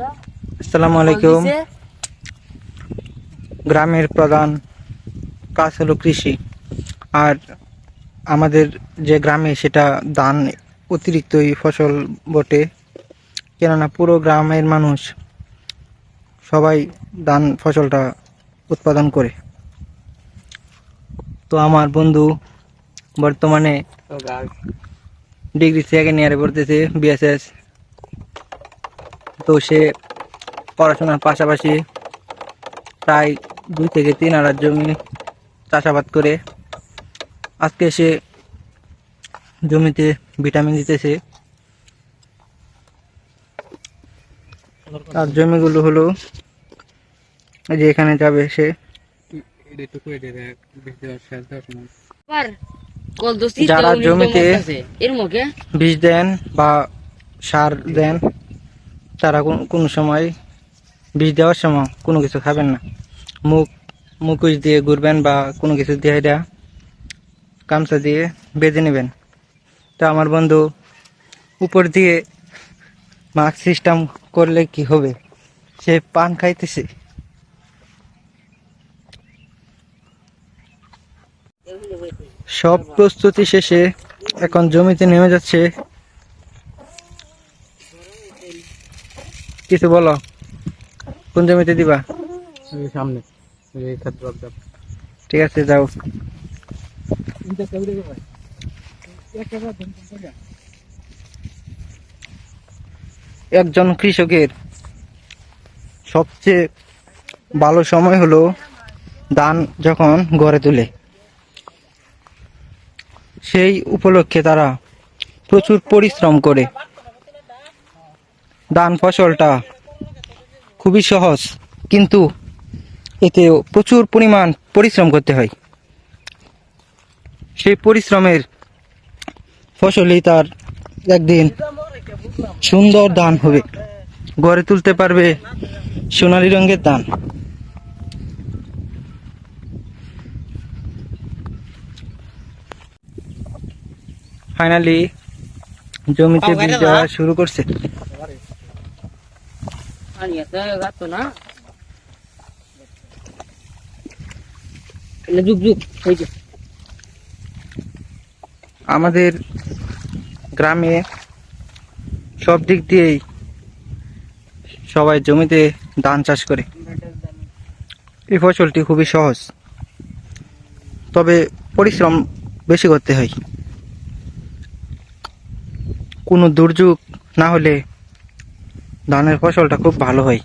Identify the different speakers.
Speaker 1: আসসালামু আলাইকুম। গ্রামের প্রধান কাজ হলো কৃষি। আর আমাদের যে গ্রামে সেটা ধান অতিরিক্তই ফসল বটে। কেননা পুরো গ্রামের মানুষ সবাই ধান ফসলটা উৎপাদন করে। তো আমার বন্ধু বর্তমানে ডিগ্রি সেকেন্ড ইয়ারে পড়তেছে বিএসএস তো সে পড়াশোনার পাশাপাশি প্রায় দুই থেকে তিন আড়ার জমি চাষাবাদ করে আজকে সে জমিতে ভিটামিন দিতেছে। তার জমিগুলো হলো যে এখানে যাবে সে। যারা জমিতে বীজ দেন বা সার দেন তারা কোন- সময় বিষ দেওয়ার সময় কোনো কিছু খাবেন না। মুখ, মুখোশ দিয়ে ঘুরবেন বা কোনো কিছু দিয়ে এটা গামছা দিয়ে বেঁধে নেবেন। তো আমার বন্ধু, উপর দিয়ে মাস্ক সিস্টেম করলে কি হবে? সে পান খাইতেছে। সব প্রস্তুতি শেষে এখন জমিতে নেমে যাচ্ছে কিছু বলো। কোন জমিতে দিবা?
Speaker 2: সামনে
Speaker 1: ঠিক আছে যাও। একজন কৃষকের সবচেয়ে ভালো সময় হলো ধান যখন গড়ে তোলে। সেই উপলক্ষে তারা প্রচুর পরিশ্রম করে। ধান ফসলটা খুবই সহজ, কিন্তু এতে প্রচুর পরিমাণ পরিশ্রম করতে হয়। সেই পরিশ্রমের ফসলই তার একদিন সুন্দর ধান হবে। গড়ে তুলতে পারবে সোনালী রঙের ধান। ফাইনালি জমিতে বীজ দেওয়া শুরু করছে। আমাদের গ্রামে সব দিক দিয়েই সবাই জমিতে ধান চাষ করে। এই ফসলটি খুবই সহজ। তবে পরিশ্রম বেশি করতে হয়। কোনো দুর্যোগ না হলে ধানের ফসলটা খুব ভালো হয়।